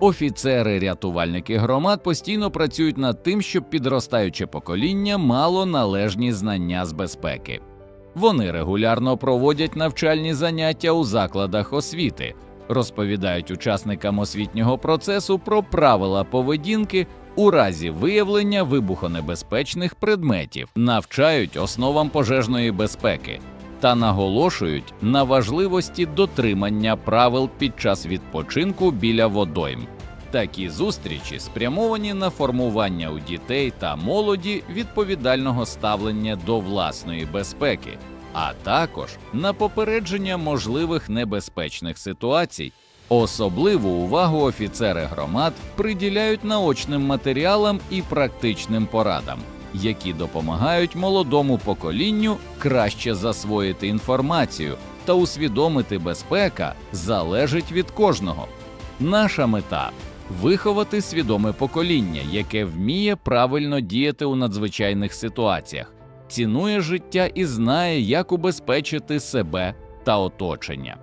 Офіцери, рятувальники громад постійно працюють над тим, щоб підростаюче покоління мало належні знання з безпеки. Вони регулярно проводять навчальні заняття у закладах освіти, розповідають учасникам освітнього процесу про правила поведінки у разі виявлення вибухонебезпечних предметів, навчають основам пожежної безпеки та наголошують на важливості дотримання правил під час відпочинку біля водойм. Такі зустрічі спрямовані на формування у дітей та молоді відповідального ставлення до власної безпеки, а також на попередження можливих небезпечних ситуацій. Особливу увагу офіцери громад приділяють наочним матеріалам і практичним порадам, які допомагають молодому поколінню краще засвоїти інформацію та усвідомити безпека залежить від кожного. Наша мета виховати свідоме покоління, яке вміє правильно діяти у надзвичайних ситуаціях, цінує життя і знає, як убезпечити себе та оточення.